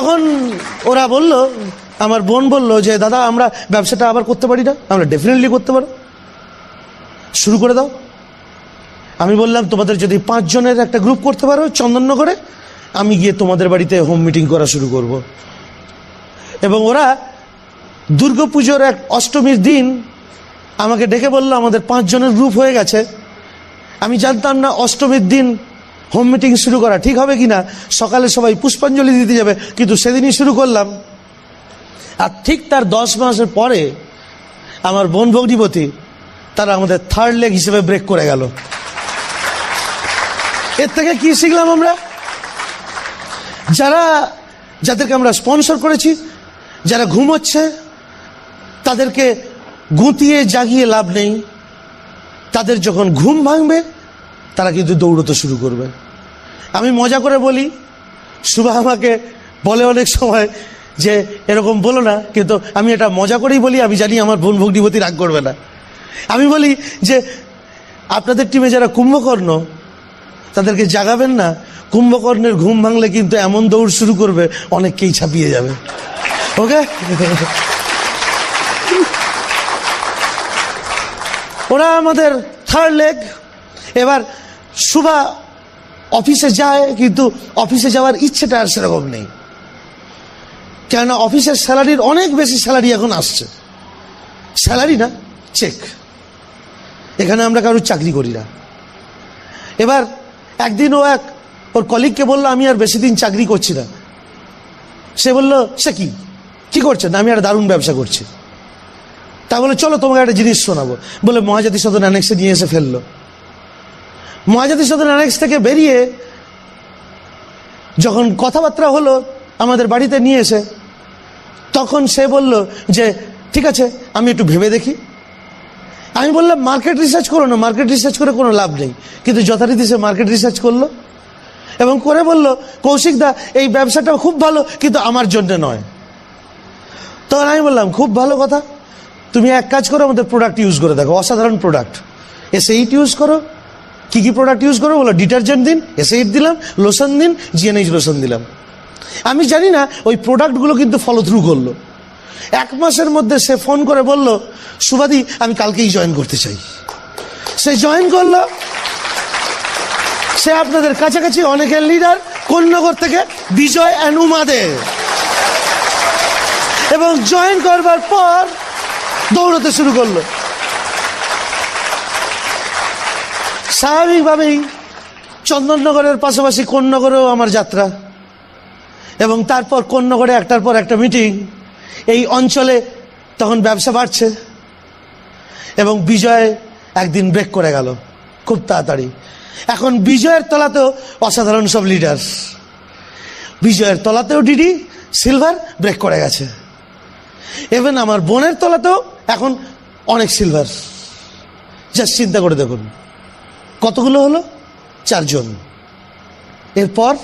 তখন ওরা বলল, আমার বোন বলল যে, দাদা, আমরা ব্যবসাটা আবার করতে পারি না, আমরা ডেফিনেটলি করতে পারো। শুরু করে দাও। আমি বললাম, তোমাদের যদি পাঁচজনের একটা গ্রুপ করতে পারো চন্দননগরে, আমি গিয়ে তোমাদের বাড়িতে হোম মিটিং করা শুরু করব। এবং ওরা দুর্গাপুজোর এক অষ্টমীর দিন আমাকে ডেকে বলল, আমাদের পাঁচজনের গ্রুপ হয়ে গেছে। আমি জানতাম না অষ্টমীর দিন হোম মিটিং শুরু করা ঠিক হবে কিনা? সকালে সবাই পুষ্পাঞ্জলি দিতে যাবে, কিন্তু সেদিনই শুরু করলাম। আর ঠিক তার দশ মাসের পরে আমার বোন ভগ্নিপতি, তারা আমাদের থার্ড লেগ হিসেবে ব্রেক করে গেল। এর থেকে কি শিখলাম আমরা? যারা, যাদেরকে আমরা স্পন্সর করেছি, যারা ঘুমোচ্ছে, তাদেরকে গুঁতিয়ে জাগিয়ে লাভ নেই। তাদের যখন ঘুম ভাঙবে তারা কিন্তু দৌড়তে শুরু করবে। আমি মজা করে বলি, সুভা আমাকে বলে অনেক সময় যে, এরকম বলো না, কিন্তু আমি এটা মজা করেই বলি, আমি জানি আমার বোন ভগ্নিপতি রাগ করবে না। আমি বলি যে, আপনাদের টিমে যারা কুম্ভকর্ণ, তাদেরকে জাগাবেন না, কুম্ভকর্ণের ঘুম ভাঙলে কিন্তু এমন দৌড় শুরু করবে, অনেককেই ছাপিয়ে যাবে। ওকে? ওরা আমাদের থার্ড লেগ এবার শুভা অফিসে যায়, কিন্তু অফিসে যাওয়ার ইচ্ছেটা আর সেরকম নেই। কেননা অফিসের স্যালারির অনেক বেশি স্যালারি এখন আসছে। স্যালারি না, চেক। এখানে আমরা কারোর চাকরি করি না। এবার একদিন ও এক, ওর কলিগকে বলল, আমি আর বেশি দিন চাকরি করছি না। সে বলল, সে কি? কি করছেন আমি একটা দারুণ ব্যবসা করছি। তা বলে, চলো, তোমাকে একটা জিনিস শোনাবো। বলে মহাজাতি সদন অ্যানেক্সে নিয়ে এসে ফেলল। মহাজাতি সদন অ্যানেক্স থেকে বেরিয়ে যখন কথাবার্তা হলো আমাদের বাড়িতে নিয়ে এসে, তখন সে বলল যে, ঠিক আছে, আমি একটু ভেবে দেখি। আমি বললাম মার্কেট রিসার্চ করো না মার্কেট রিসার্চ করে কোনো লাভ নেই। কিন্তু যথারীতি সে মার্কেট রিসার্চ করল এবং করে বলল, কৌশিক দা, এই ব্যবসাটা খুব ভালো, কিন্তু আমার জন্য নয়। তখন আমি বললাম, খুব ভালো কথা। তুমি এক কাজ করো, আমাদের প্রোডাক্ট ইউজ করে দেখো, অসাধারণ প্রোডাক্ট এসে ইট ইউজ করো কি কি প্রোডাক্ট ইউজ করো বলো? ডিটারজেন্ট দিন এসেইট দিলাম লোশন দিন জিএনএইচ লোশন দিলাম। আমি জানি না, ওই প্রোডাক্টগুলো কিন্তু ফলো থ্রু করল। এক মাসের মধ্যে সে ফোন করে বলল, সুবাদি, আমি কালকেই জয়েন করতে চাই। সে জয়েন করল। সে আপনাদের কাছাকাছি অনেকের লিডার কোন্নগর থেকে বিজয় অ্যান্ড উমাদে এবং জয়েন করবার পর দৌড়তে শুরু করল। স্বাভাবিকভাবেই চন্দননগরের পাশাপাশি কোন্নগরেও আমার যাত্রা। এবং তারপর কোন্নগরে একটার পর একটা মিটিং। এই অঞ্চলে তখন ব্যবসা বাড়ছে এবং বিজয় একদিন ব্রেক করে গেল, খুব তাড়াতাড়ি। এখন বিজয়ের তলাতেও অসাধারণ সব লিডার বিজয়ের তলাতেও ডিডি সিলভার ব্রেক করে গেছে। এভেন আমার বোনের তলাতেও এখন অনেক সিলভার জাস্ট চিন্তা করে দেখুন। কতগুলো হলো? চারজন। এরপর